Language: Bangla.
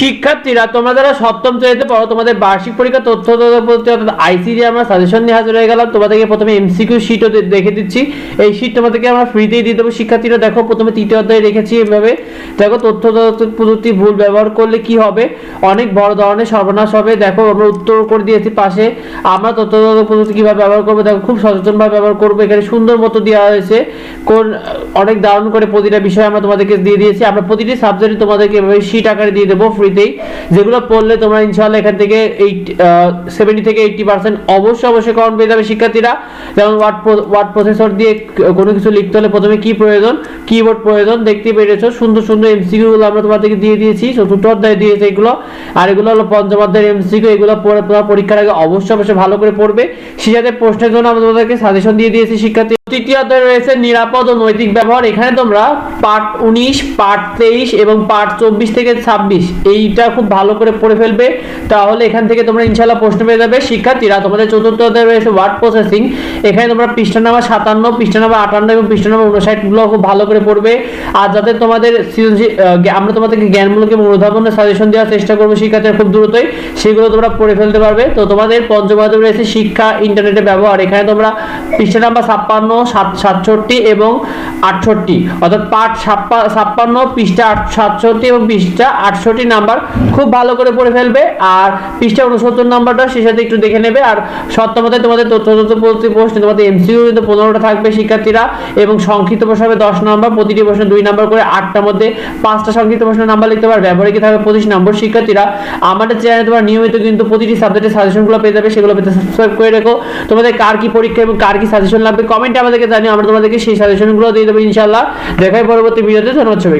শিক্ষার্থীরা, তোমরা যারা সপ্তম শ্রেণীতে পড়ো, তোমাদের বার্ষিক পরীক্ষা তথ্য আইসিডি আমরা সাজেশন নিয়ে হাজির হয়ে গেলাম। তোমাদেরকে প্রথমে এমসিকিউ শিটও দেখে দিচ্ছি। এই শিট তোমাদেরকে আমরা ফ্রিতেই দিয়ে দেবো। শিক্ষার্থীরা, দেখো, প্রথমে তৃতীয় অধ্যায়ে রেখেছি এভাবে। দেখো, তথ্য পদ্ধতি ভুল ব্যবহার করলে কি হবে? অনেক বড় ধরনের সর্বনাশ হবে। দেখো, আমরা উত্তর করে দিয়েছি পাশে। আমরা তথ্য প্রযুক্তি কীভাবে ব্যবহার করব? দেখো, খুব সচেতনভাবে ব্যবহার করব। এখানে সুন্দর মতো দেওয়া হয়েছে। কোন, অনেক দারুণ করে প্রতিটা বিষয় আমরা তোমাদেরকে দিয়ে দিয়েছি। আমরা প্রতিটি সাবজেক্টে তোমাদেরকে এভাবে শিট আকারে দিয়ে দেবো ফ্রিতেই যেগুলো পড়লে তোমরা ইনশাল্লাহ এখান থেকে এইট সেভেন্টি থেকে এইটটি পার্সেন্ট অবশ্যই অবশ্যই কমন পেয়ে যাবে শিক্ষার্থীরা। যেমন ওয়ার্ড ওয়ার্ড প্রসেসর দিয়ে কোনো কিছু লিখতে হলে প্রথমে কি প্রয়োজন? কিবোর্ড প্রয়োজন, দেখতে পেরেছ? সুন্দর সুন্দর এমসিকিউ গুলো আমরা তোমাদেরকে দিয়ে দিয়েছি চতুর্থ অধ্যায়ে দিয়েছে এগুলো। আর এগুলো হলো পঞ্চম অধ্যায়ের এমসিকিউ এগুলো পড়ে পরীক্ষার আগে অবশ্যই অবশ্যই ভালো করে পড়বে। সেই প্রশ্নের জন্য আমরা তোমাদেরকে সাজেশন দিয়ে দিয়েছি শিক্ষার্থী। তৃতীয় অধ্যায়ে রয়েছে নিরাপদ ও নৈতিক ব্যবহার। এখানে তোমরা পার্ট উনিশ, পার্ট তেইশ এবং পার্ট চব্বিশ থেকে ছাব্বিশ এইটা খুব ভালো করে পড়ে ফেলবে। তাহলে এখান থেকে তোমরা ইনশাল্লাহ প্রশ্ন পেয়ে যাবে, শিক্ষার্থীরা তোমাদের চতুর্থ অধ্যায়ে রয়েছে ওয়ার্ড প্রসেসিং এখানে তোমরা পৃষ্ঠা নাম্বার সাতান্ন, পৃষ্ঠা নাম্বার আটান্ন এবং পৃষ্ঠা নাম্বার উনষাটগুলো খুব ভালো করে পড়বে। আর যাতে তোমাদের আমরা তোমাদেরকে জ্ঞানমূলক এবং অনুধাবনের সাজেশন দেওয়ার চেষ্টা করব শিক্ষার্থীরা খুব দ্রুতই। সেগুলো তোমরা পড়ে ফেলতে পারবে। তো তোমাদের পঞ্চম রয়েছে শিক্ষা ইন্টারনেটের ব্যবহার। এখানে তোমরা পৃষ্ঠা নাম্বার ছাপ্পান্ন, সাত, সাতষট্টি এবং আটষট্টি। অর্থাৎ পাঠ ছাপ্পা- ছাপ্পান্ন, পৃষ্ঠা সাতষট্টি এবং পৃষ্ঠা আটষট্টি নাম্বার খুব ভালো করে পড়ে ফেলবে আর পৃষ্ঠা উনসত্তর নাম্বারটা সে সাথে একটু দেখে নেবে আর সপ্তমতে তোমাদের তথ্য তথ্য প্রতি প্রশ্নে, তোমাদের এমসিকিউ কিন্তু পনেরোটা থাকবে শিক্ষার্থীরা এবং সংক্ষিপ্ত প্রশ্ন হবে দশ নম্বর, প্রতিটি প্রশ্ন দুই নম্বর করে আটটার মধ্যে পাঁচটা সংক্ষিপ্ত প্রশ্ন নাম্বার লিখতে পারবে। ব্যবহারিক থাকবে পঁচিশ নম্বর শিক্ষার্থীরা, আমাদের চ্যানেলে তোমার নিয়মিত কিন্তু প্রতিটি সাবজেক্টের সাজেশনগুলো পেয়ে যাবে, সেগুলো পেতে সাবস্ক্রাইব করে রেখো। তোমাদের কার কি পরীক্ষা এবং কার কি সাজেশন লাগবে কমেন্টে আমাদেরকে জানিও, আমরা তোমাদেরকে সেই সাজেশনগুলো দিয়ে দেবো ইনশাল্লাহ দেখাই পরবর্তী ভিডিওতে ধন্যবাদ সবাইকে।